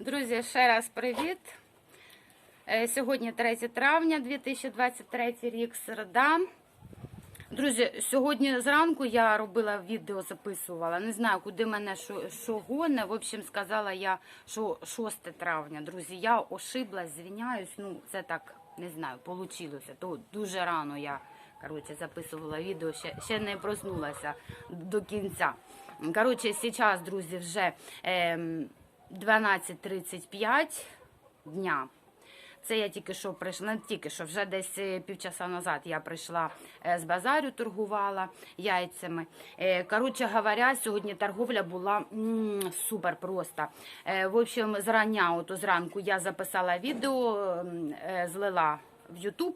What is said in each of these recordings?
Друзі, ще раз привіт. Е, Сьогодні 3 травня 2023 рік, середа. Друзі, сьогодні зранку я робила відео, записувала. Не знаю, куди мене що, що гоне. В общем, сказала я, що 6 травня. Друзі, я ошиблась, звіняюсь. Ну, це так, не знаю, вийшло. То дуже рано я коротше, записувала відео, ще, ще не проснулася до кінця. Коротше, зараз, друзі, вже ем, 12.35 дня. Це я тільки що прийшла, не тільки що, вже десь е, півчаса назад я прийшла е, з базарю, торгувала яйцями. Е, Коротше говоря, сьогодні торговля була супер просто. Е, В общем, зрання, от зранку я записала відео, злила в.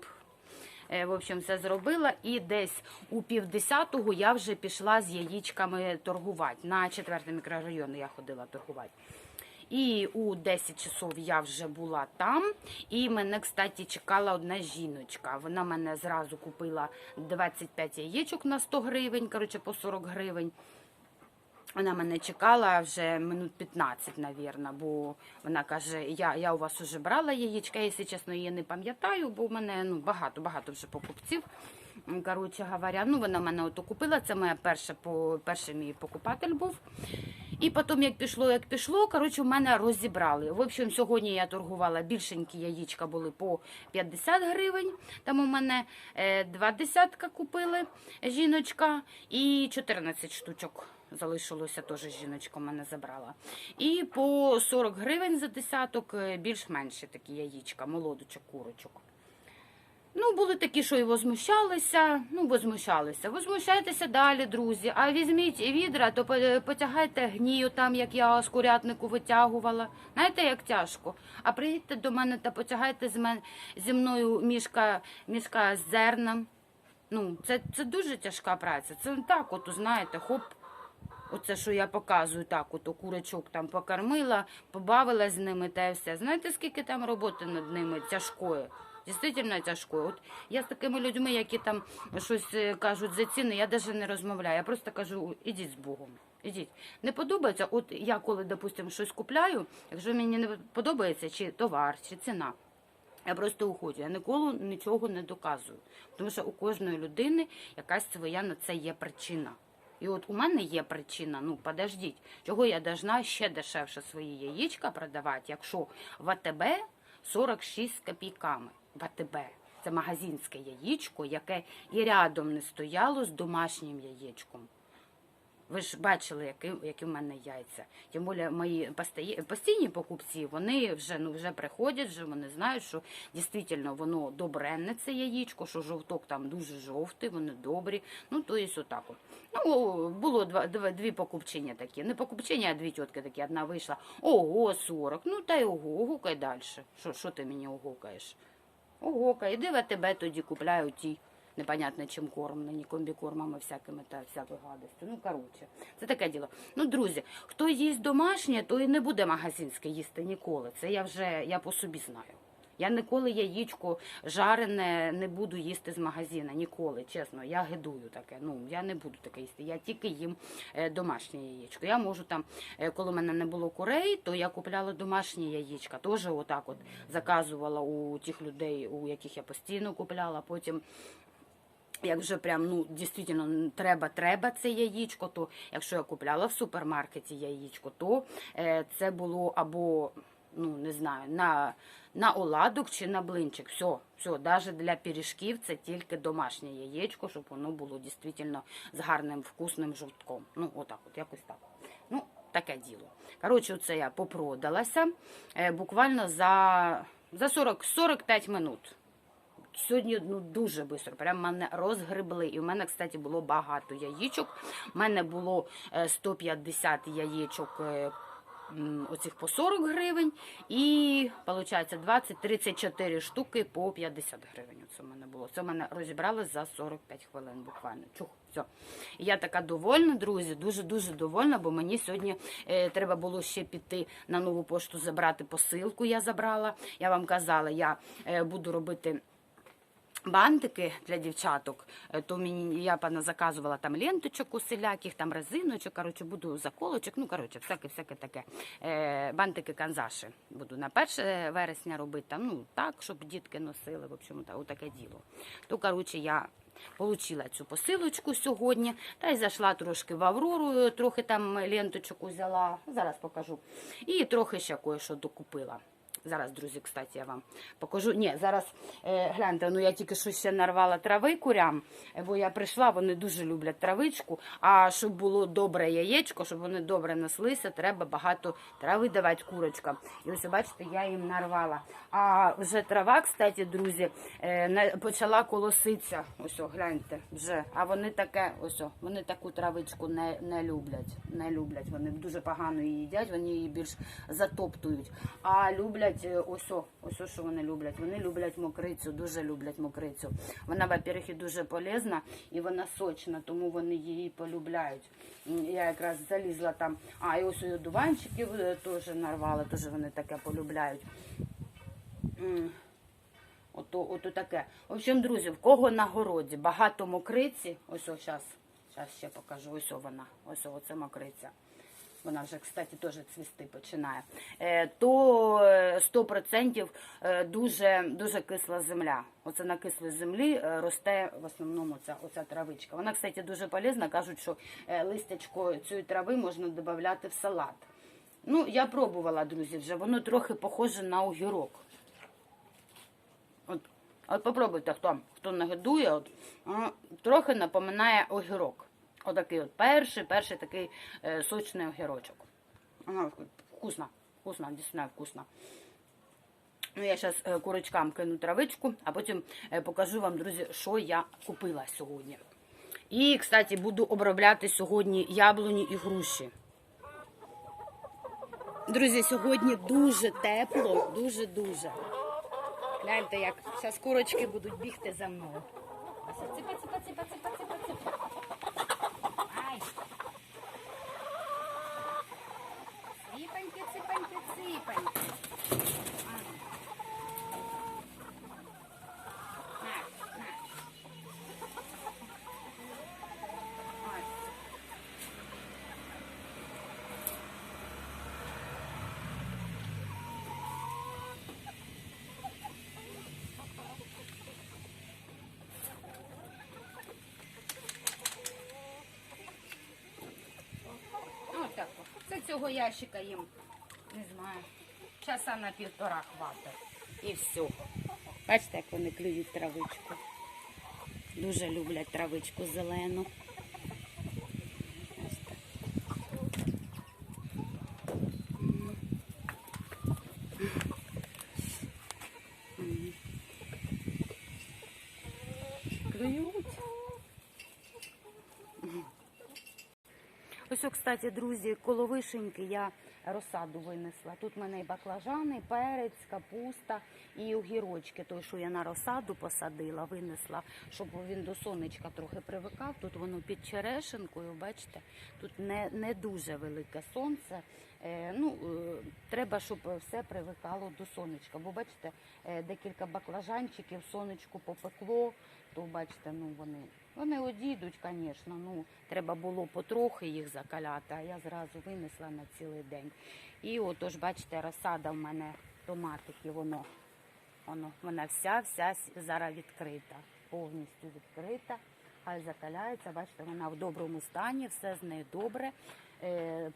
Е, В общем, все зробила. І десь у півдесятого я вже пішла з яєчками торгувати. На четвертий мікрорайон я ходила торгувати. І у 10 часов я вже була там. І мене, кстати, чекала одна жіночка. Вона мене зразу купила 25 яєчок на 100 гривень, коротше, по 40 гривень. Вона мене чекала вже минут 15, навірно, бо вона каже, я, я у вас вже брала яєчка, я, якщо чесно, її не пам'ятаю, бо в мене ну, багато, багато вже покупців. Коротше говоря, ну вона мене ото купила, це моя перша, по, перший мій покупатель був. І потім, як пішло, як пішло, коротше, в мене розібрали. В общем, сьогодні я торгувала більшенькі яєчка були по 50 гривень. Там у мене е, два десятка купили жіночка і 14 штучок. Залишилося теж жіночка мене забрала. І по 40 гривень за десяток е, більш-менші такі яєчка, молодочок, курочок. Ну, були такі, що і возмущалися. Ну, возмущалися. Возмущайтеся далі, друзі. А візьміть відра, то потягайте гнію там, як я з курятнику витягувала. Знаєте, як тяжко. А приїдьте до мене та потягайте з мен... зі мною мішка, мішка з зерном. Ну, це, це дуже тяжка праця. Це так, от, знаєте, хоп. Оце, що я показую, так, от курочок там покормила, побавила з ними та все. Знаєте, скільки там роботи над ними тяжкої? Дійсно тяжкою. От я з такими людьми, які там щось е, кажуть за ціни, я навіть не розмовляю. Я просто кажу, ідіть з Богом. Ідіть. Не подобається, от я коли, допустимо, щось купляю, якщо мені не подобається, чи товар, чи ціна. Я просто уходжу. Я ніколи нічого не доказую. Тому що у кожної людини якась своя на це є причина. І от у мене є причина, ну подождіть, чого я должна ще дешевше свої яєчка продавати, якщо в АТБ 46 з копійками. В. Це магазинське яєчко, яке і рядом не стояло з домашнім яєчком. Ви ж бачили, які, які в мене яйця. Тим більше мої постійні покупці, вони вже ну вже приходять, вже вони знають, що дійсно воно добренне це яєчко, що жовток там дуже жовтий, вони добрі. Ну то є отак от. Ну було два, дві покупчині такі. Не покупчині, а дві тітки такі. Одна вийшла. Ого, 40. Ну та й ого, гукай далі. Що ти мені огукаєш? Огокай, іди в тебе тоді купляю ті непонятно чим кормлені, комбікормами всякими та всякою гадостю. Ну, коротше, це таке діло. Ну, друзі, хто їсть домашнє, то і не буде магазинське їсти ніколи. Це я вже я по собі знаю. Я ніколи яєчко жарене не буду їсти з магазина. Ніколи, чесно, я гидую таке. Ну я не буду таке їсти. Я тільки їм е, домашнє яєчко. Я можу там, е, коли в мене не було курей, то я купляла домашні яєчка. Теж отак от заказувала у тих людей, у яких я постійно купляла. Потім як вже прям ну дійсно треба, треба це яєчко, то якщо я купляла в супермаркеті яєчко, то е, це було або ну не знаю, на, на оладок чи на блинчик. Все, все, навіть для пиріжків це тільки домашнє яєчко, щоб воно було дійсно з гарним вкусним жовтком. Ну, отак, от якось так. Ну, таке діло. Коротше, це я попродалася е, буквально за, за 40, 45 минут. Сьогодні ну дуже швидко, прям мене розгребли. І в мене, кстати, було багато яєчок. У мене було е, 150 яєчок. Оцих по 40 гривень, і виходить 20-34 штуки по 50 гривень. Це в мене було. Це в мене розібрали за 45 хвилин буквально. Чух, все. Я така довольна, друзі, дуже-дуже довольна, бо мені сьогодні е, треба було ще піти на нову пошту забрати посилку. Я забрала. Я вам казала, я е, буду робити бантики для дівчаток, е, то мені я пана заказувала там ленточок усіляких, там резиночок, коротше, буду заколочок, ну коротше, всяке, всяке таке. Е, бантики канзаші буду на 1 вересня робити, ну так, щоб дітки носили, в общем, та, таке діло. То, коротше, я Получила цю посилочку сьогодні, та й зайшла трошки в Аврору, трохи там ленточок взяла, зараз покажу. І трохи ще кое-що докупила. Зараз, друзі, кстати, я вам покажу. Ні, зараз е, гляньте, ну я тільки що ще нарвала трави курям, е, бо я прийшла, вони дуже люблять травичку. А щоб було добре яєчко, щоб вони добре неслися, треба багато трави давати курочкам. І ось бачите, я їм нарвала. А вже трава, кстати, друзі, е, почала колоситися. Ось, гляньте, вже. А вони таке, ось, вони таку травичку не, не люблять. Не люблять. Вони дуже погано її їдять, вони її більш затоптують. А люблять е, ось, о, ось, що вони люблять. Вони люблять мокрицю, дуже люблять мокрицю. Вона, во-первых, дуже полезна, і вона сочна, тому вони її полюбляють. Я якраз залізла там. А, і ось одуванчиків е, теж нарвала, теж вони таке полюбляють. Ото, ото таке. В общем, друзі, в кого на городі багато мокриці, ось о, зараз, зараз ще покажу, ось вона, ось о, це мокриця. Вона вже, кстати, теж цвісти починає. Е, то е, 100% е, дуже, дуже кисла земля. Оце на кислій землі е, росте в основному ця, оця травичка. Вона, кстати, дуже полезна. Кажуть, що е, листячко цієї трави можна додати в салат. Ну, я пробувала, друзі, вже воно трохи похоже на огірок. От, от попробуйте, хто, хто не годує, от, трохи напоминає огірок. Отакий от перший, перший такий е, сочний огірочок. Вона вкусна, вкусна, дійсно вкусна. Ну, я зараз е, курочкам кину травичку, а потім е, покажу вам, друзі, що я купила сьогодні. І, кстати, буду обробляти сьогодні яблуні і груші. Друзі, сьогодні дуже тепло, дуже-дуже. Гляньте, як зараз курочки будуть бігти за мною. Ципа, ципа, ципа, ципа. Ай. Ципаньки, ципаньки, ципаньки. Ай. На, на. Ой. Ось так. от. Це цього ящика їм, не знаю, часа на півтора хватить. І все. Бачите, як вони клюють травичку. Дуже люблять травичку зелену. Ось так. М. М. Клюють. Ось, кстати, друзі, коло вишеньки я розсаду винесла. Тут в мене і баклажани, і перець, капуста і огірочки. Той, що я на розсаду посадила, винесла, щоб він до сонечка трохи привикав. Тут воно під черешенкою, бачите, тут не, не дуже велике сонце. Е, ну, е, треба, щоб все привикало до сонечка. Бо бачите, е, декілька баклажанчиків сонечку попекло, то бачите, ну вони. Вони одійдуть, звісно. Ну, треба було потрохи їх закаляти, а я зразу винесла на цілий день. І отож, бачите, розсада в мене томатики, воно, воно, вона вся, вся зараз відкрита, повністю відкрита. Хай закаляється, бачите, вона в доброму стані, все з нею добре. Е,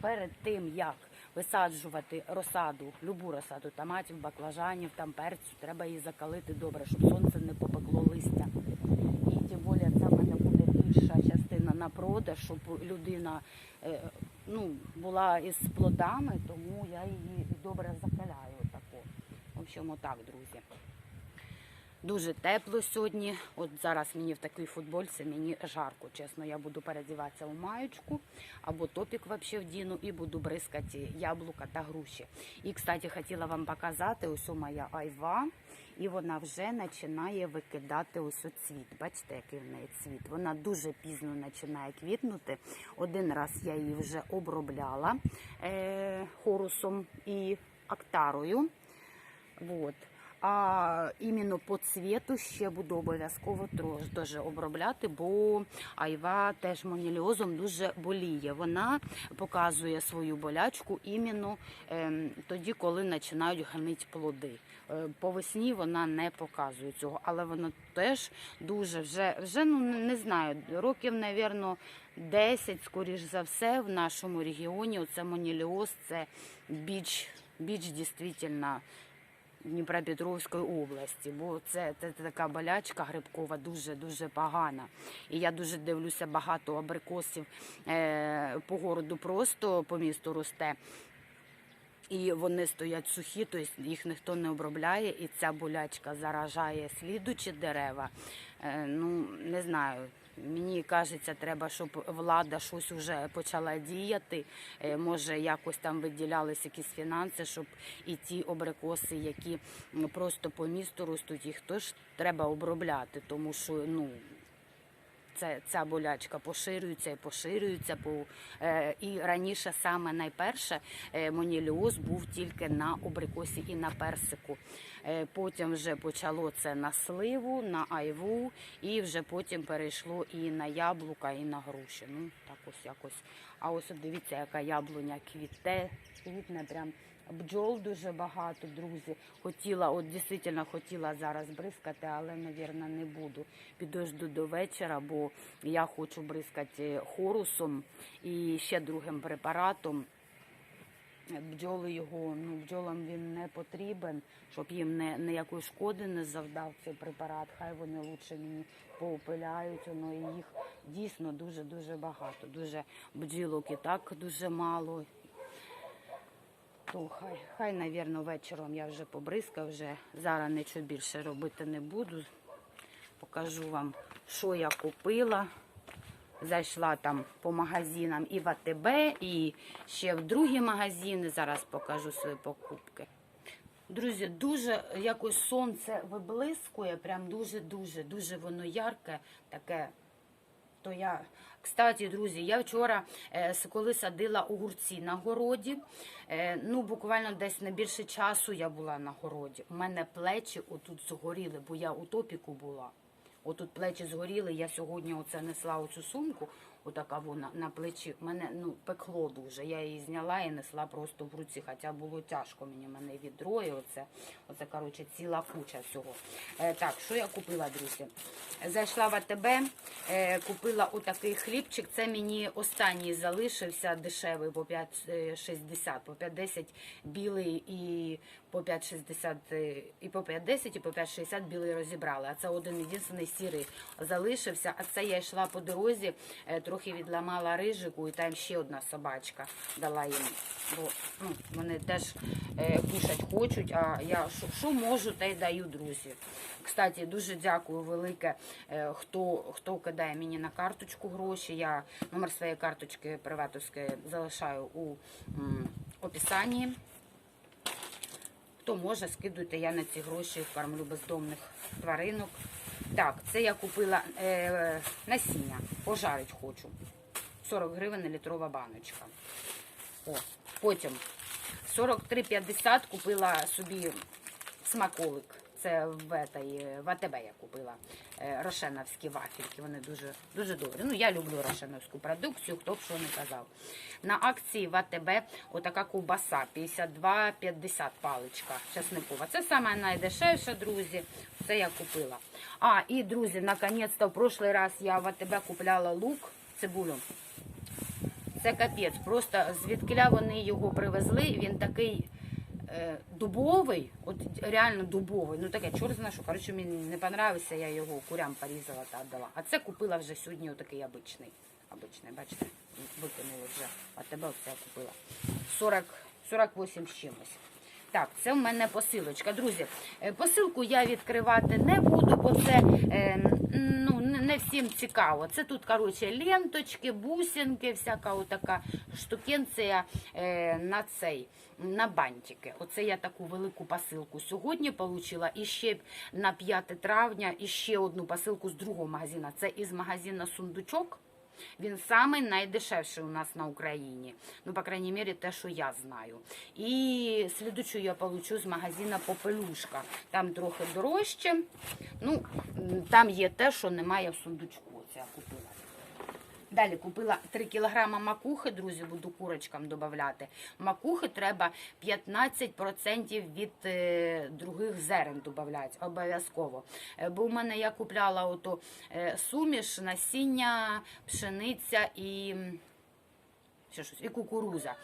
перед тим, як висаджувати розсаду, любу розсаду томатів, баклажанів, там перцю, треба її закалити добре, щоб сонце не попекло листя. І тим більше це в мене буде більша частина на продаж, щоб людина е, ну, була із плодами, тому я її добре закаляю. Отако. В общем, отак, друзі. Дуже тепло сьогодні. От зараз мені в такій футбольці мені жарко. Чесно, я буду передіватися у маючку або топік вообще вдіну і буду бризкати яблука та груші. І, кстати, хотіла вам показати ось моя айва. І вона вже починає викидати ось о цвіт. Бачите, який в неї цвіт. Вона дуже пізно починає квітнути. Один раз я її вже обробляла е, хорусом і актарою. Вот. А іменно по цвіту ще буду обов'язково теж обробляти, бо айва теж моніліозом дуже боліє. Вона показує свою болячку іменно ем, тоді, коли починають гнити плоди. Е, По весні вона не показує цього, але вона теж дуже вже, вже ну не знаю, років, навірно, 10, скоріш за все, в нашому регіоні. Оце моніліоз, це біч, біч дійсно Дніпропетровської області, бо це, це, така болячка грибкова дуже дуже погана. І я дуже дивлюся багато абрикосів е, по городу просто по місту росте. І вони стоять сухі, тобто їх ніхто не обробляє, і ця болячка заражає слідучі дерева. Е, ну не знаю. Мені кажеться, треба, щоб влада щось вже почала діяти. Е, Може, якось там виділялись якісь фінанси, щоб і ті абрикоси, які просто по місту ростуть, їх теж треба обробляти, тому що ну це ця болячка поширюється і поширюється. По, е, і раніше саме найперше е, моніліоз був тільки на абрикосі і на персику. Е, потім вже почало це на сливу, на айву, і вже потім перейшло і на яблука, і на груші. Ну так ось якось. А ось дивіться, яка яблуня квіте, квітне прям. Бджол дуже багато, друзі. Хотіла, от дійсно хотіла зараз бризкати, але, навірно, не буду. Підожду до вечора, бо я хочу бризкати хорусом і ще другим препаратом. Бджоли його, ну бджолам він не потрібен, щоб їм не, ніякої шкоди не завдав цей препарат. Хай вони лучше мені поопиляють, воно і їх дійсно дуже-дуже багато. Дуже бджілок і так дуже мало. То хай, хай, навірно, вечором я вже побризкаю, вже зараз нічого більше робити не буду. Покажу вам, що я купила. Зайшла там по магазинам і в АТБ, і ще в другі магазини. Зараз покажу свої покупки. Друзі, дуже якось сонце виблискує, прям дуже-дуже, дуже воно ярке, таке то я, кстати, друзі, я вчора, е, коли садила огурці на городі, е, ну буквально десь не більше часу я була на городі. У мене плечі отут згоріли, бо я у топіку була. Отут плечі згоріли. Я сьогодні оце несла оцю сумку, отака вона на плечі. Мене ну пекло дуже. Я її зняла і несла просто в руці, хоча було тяжко мені. Мене відро, і оце, оце коротше, ціла куча всього. Е, так, що я купила, друзі? Зайшла в АТБ, е, купила отакий хлібчик. Це мені останній залишився дешевий по 5,60, по 5,10 білий і по 5,60 е, і по 5,10 і по 5,60 білий розібрали. А це один єдиний сірий залишився. А це я йшла по дорозі, е, трохи відламала рижику, і там ще одна собачка дала їм. Бо ну, вони теж е, кушать хочуть, а я що, можу, те й даю, друзі. Кстати, дуже дякую велике, е, хто, хто кидає мені на карточку гроші. Я номер своєї карточки приватовської залишаю у м, описанні. Хто може, скидуйте, я на ці гроші кормлю бездомних тваринок. Так, це я купила е, насіння, пожарить хочу. 40 гривень літрова баночка. О, потім 43,50 купила собі смаколик. Це в, этой, в АТБ я купила е, рошеновські вафельки. Вони дуже дуже добрі. Ну, я люблю рошеновську продукцію, хто б що не казав. На акції в АТБ отака ковбаса 52,50 паличка часникова. Це саме найдешевше, друзі. Це я купила. А, і друзі, наконець-то в прошлий раз я в АТБ купляла лук, цибулю. Це капець. Просто звідкиля вони його привезли, він такий дубовий, от реально дубовий. Ну таке, чорт знає, що коротше мені не понравився, я його курям порізала та віддала. А це купила вже сьогодні отакий обичний. Обичний, бачите, викинули вже. А тебе оце купила. 40, 48 з чимось. Так, це в мене посилочка. Друзі, е, посилку я відкривати не буду, бо це е, ну, не всім цікаво. Це тут, коротше, ленточки, бусинки, всяка отака штукенція е, на цей, на бантики. Оце я таку велику посилку сьогодні отримала. І ще на 5 травня і ще одну посилку з другого магазину. Це із магазину Сундучок. Він самий найдешевший у нас на Україні. Ну, по крайній мірі, те, що я знаю. І слідучу я получу з магазина Попелюшка. Там трохи дорожче. Ну, там є те, що немає в сундучку. Це я купила. Далі купила 3 кілограма макухи, друзі, буду курочкам додавати. Макухи треба 15% від е, других зерен додавати, обов'язково. Е, бо в мене я купляла ото е, суміш, насіння, пшениця і, ще щось, і кукуруза.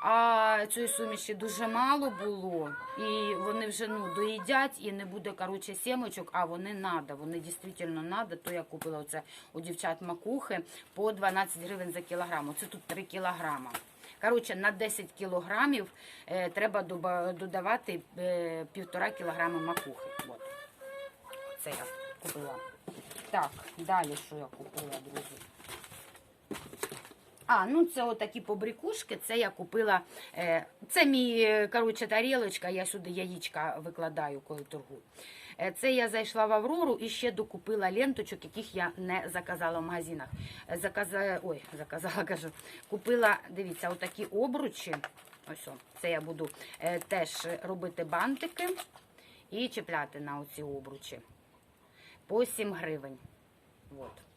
А цієї суміші дуже мало було, і вони вже ну доїдять, і не буде коротше сімочок, а вони надо. Вони дійсно надо. То я купила оце у дівчат макухи по 12 гривень за кілограм. Оце тут 3 кілограма. Коротше, на 10 кілограмів е, треба додавати е, півтора кілограми макухи. От. Це я купила. Так, далі що я купила, друзі? А, ну це отакі побрікушки. Це я купила. Е, це мій, е, коротше, тарілочка, я сюди яєчка викладаю, коли торгую. Е, Це я зайшла в Аврору і ще докупила ленточок, яких я не заказала в магазинах. Заказала, ой, заказала, кажу. Купила, дивіться, отакі обручі. Ось, о, це я буду теж робити бантики і чіпляти на оці обручі. По 7 гривень. От.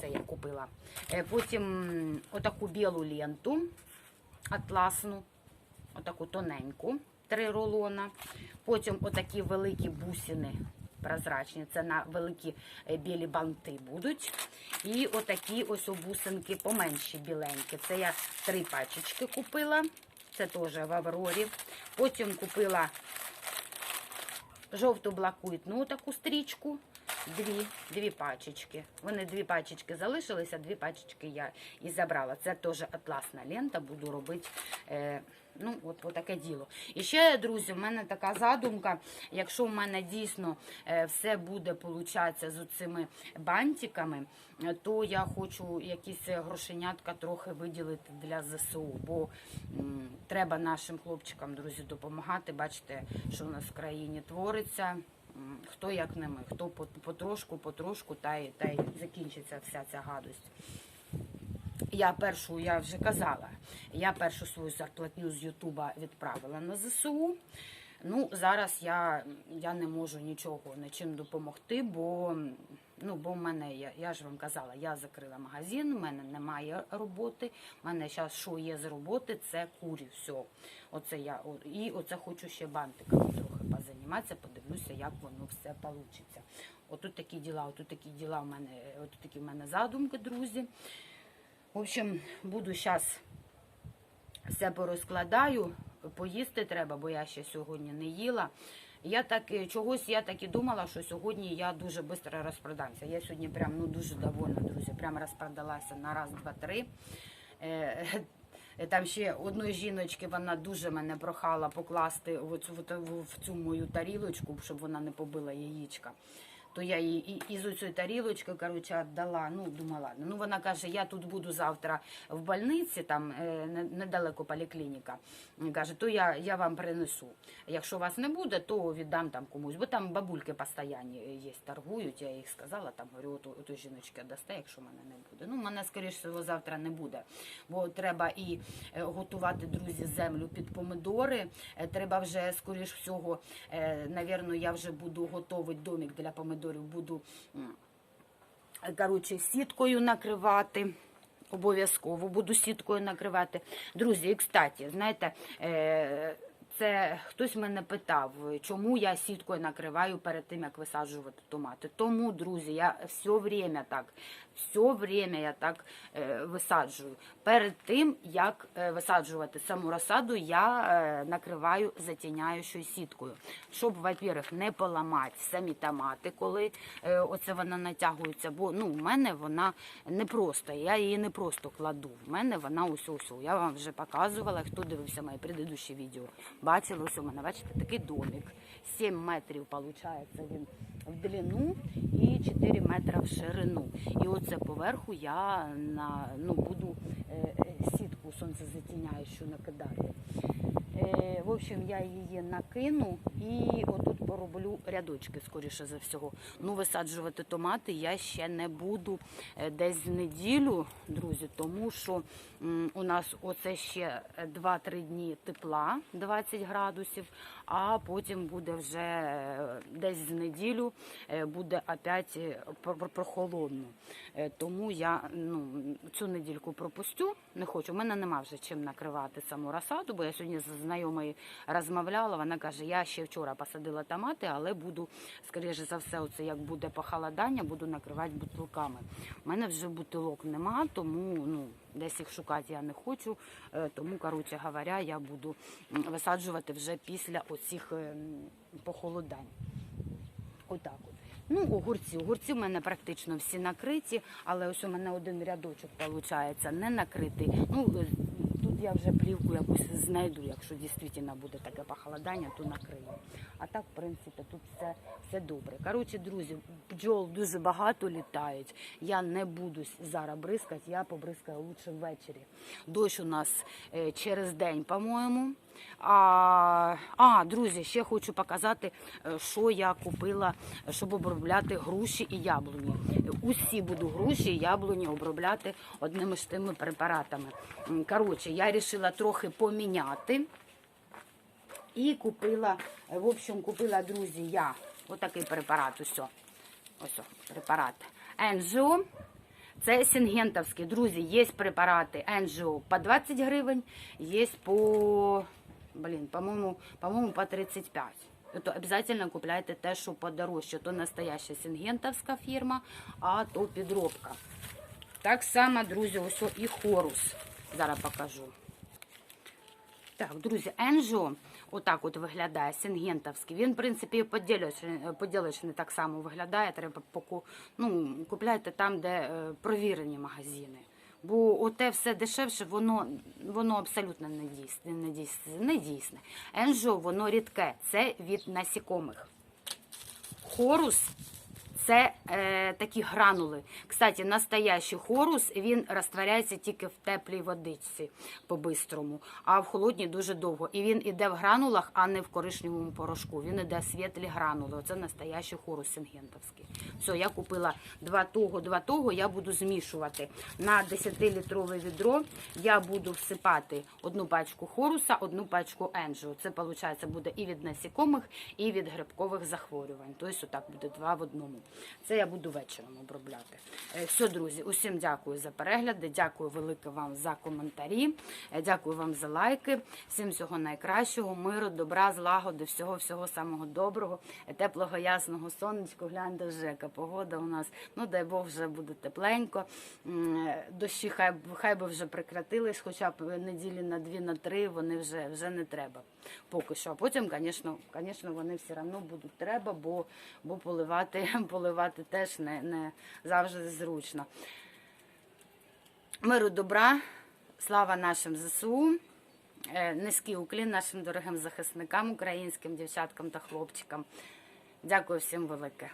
Це я купила. Е, Потім отаку білу ленту атласну, отаку тоненьку, три рулона. Потім отакі великі бусини прозрачні. Це на великі е, білі банти будуть. І отакі ось бусинки поменші біленькі. Це я три пачечки купила. Це теж в Аврорі. Потім купила жовто-блакитну таку стрічку. Дві, дві пачечки. Вони дві пачечки залишилися, дві пачечки я і забрала. Це теж атласна лента, буду робити. Е, ну, от, от таке діло. І ще, друзі, в мене така задумка. Якщо в мене дійсно е, все буде получатися з цими бантиками, е, то я хочу якісь грошенятка трохи виділити для ЗСУ. Бо м, треба нашим хлопчикам, друзі, допомагати. Бачите, що у нас в країні твориться. Хто як не ми, хто потрошку, потрошку, та й, та й закінчиться вся ця гадость. Я першу, я вже казала, я першу свою зарплатню з Ютуба відправила на ЗСУ. Ну, зараз я, я не можу нічого нічим допомогти, бо, ну, бо в мене, я, я ж вам казала, я закрила магазин, в мене немає роботи. в мене зараз що є з роботи, це курі, все. Оце я, і оце хочу ще бантиками трохи позаніматися, подивлюся, як воно все вийде. Отут такі діла, отут такі діла в мене, отут такі в мене задумки, друзі. В общем, буду зараз все порозкладаю. Поїсти треба, бо я ще сьогодні не їла. Я так чогось я так і думала, що сьогодні я дуже швидко розпродамся. Я сьогодні прям ну дуже довольна, друзі. Прям розпродалася на раз, два, три. Е, Там ще одної жіночки вона дуже мене прохала покласти в цю, в цю мою тарілочку, щоб вона не побила яєчка. То я їй і- із цієї тарілочки, коротше, віддала. Ну, думала. Ну, вона каже, я тут буду завтра в больниці, там е, недалеко поліклініка. Каже, то я, я вам принесу. Якщо вас не буде, то віддам там комусь. Бо там бабульки постійні є, торгують. Я їх сказала, там говорю, ото, ото жіночка дасте, якщо мене не буде. Ну, мене, скоріш всього, завтра не буде. Бо треба і е, готувати, друзі, землю під помидори. Е, Треба вже, скоріш всього, навірно, я вже буду готовий домик для помидорів, буду коротше, сіткою накривати. Обов'язково буду сіткою накривати. Друзі, і кстати, знаєте, е, це хтось мене питав, чому я сіткою накриваю перед тим, як висаджувати томати. Тому, друзі, я все время так, все время я так е, висаджую. Перед тим, як е, висаджувати саму розсаду, я е, накриваю затіняючою сіткою, щоб, во-первых, не поламати самі томати, коли оце вона натягується. Бо ну, в мене вона не просто, я її не просто кладу. В мене вона ось ось. Я вам вже показувала, хто дивився мої предыдущі відео. Бачили, ось у мене, бачите, такий домик. 7 метрів, виходить, він в длину і 4 метри в ширину. І оце поверху я на, ну, буду е, е, сітку сонцезатіняючу накидати. В общем, я її накину і отут пороблю рядочки, скоріше за всього. Ну, висаджувати томати я ще не буду е, десь з неділю, друзі, тому що у нас оце ще 2-3 дні тепла, 20 градусів, а потім буде вже е, десь з неділю е, буде опять про- про- прохолодно. Тому я ну, цю недільку пропустю, не хочу. У мене нема вже чим накривати саму розсаду, бо я сьогодні з знайомою розмовляла. Вона каже, я ще вчора посадила томати, але буду, скоріше за все, оце як буде похолодання, буду накривати бутилками. У мене вже бутилок нема, тому ну, десь їх шукати я не хочу. Е, Тому, коротше говоря, я буду висаджувати вже після оцих е, похолодань. Отак от. Ну, огурці. Огурці в мене практично всі накриті, але ось у мене один рядочок виходить не накритий. Ну, я вже плівку якусь знайду, якщо дійсно буде таке похолодання, то накрию. А так, в принципі, тут все, все добре. Коротше, друзі, бджол дуже багато літають. Я не буду зараз бризкати, я побризкаю лучше ввечері. Дощ у нас е, через день, по-моєму. А, а, друзі, ще хочу показати, е, що я купила, щоб обробляти груші і яблуні. Усі буду груші і яблуні обробляти одними ж тими препаратами. Коротше, я вирішила трохи поміняти. І купила, в общем, купила, друзі, я отакий препарат. Ось. Ось препарат. Енжіо. Це сінгентовський. Друзі, є препарати Енжіо по 20 гривень, є по, блін, по-моєму, по-моєму, по 35. То обов'язково купляйте те, що подорожче. То настояща сінгентовська фірма, а то підробка. Так само, друзі, ось і хорус. Зараз покажу. Так, друзі, Енжо отак от виглядає, сингентовський. Він, в принципі, поділочний так само виглядає. Треба поку, ну, купляйте там, де е, провірені магазини. Бо оте все дешевше, воно, воно абсолютно недійсне. недійсне, недійсне. не дійсне. Енжо, воно рідке, це від насікомих. Хорус це е, такі гранули. Кстати, настоящий хорус він розтворяється тільки в теплій водичці по-бистрому, а в холодній дуже довго. І він іде в гранулах, а не в коричневому порошку. Він іде світлі гранули. Оце настоящий хорус сингентовський. Все, я купила два того, два того. Я буду змішувати на 10-літрове відро. Я буду всипати одну пачку хоруса, одну пачку енджу. Це виходить буде і від насікомих, і від грибкових захворювань. Тобто, отак буде два в одному. Це я буду вечором обробляти. Е, Все, друзі, усім дякую за перегляди. Дякую велике вам за коментарі. Е, Дякую вам за лайки. Всім всього найкращого, миру, добра, злагоди, всього, всього самого доброго, е, теплого, ясного сонечку. Гляньте вже, яка погода у нас. Ну, дай Бог, вже буде тепленько. Дощі хай, хай би вже прекратились, хоча б неділі на дві, на три вони вже, вже не треба. Поки що. А потім, звісно, звісно, вони все одно будуть треба, бо, бо поливати, поливати теж не, не завжди зручно. Миру добра, слава нашим ЗСУ. Е, Низький уклін нашим дорогим захисникам, українським дівчаткам та хлопчикам. Дякую всім велике.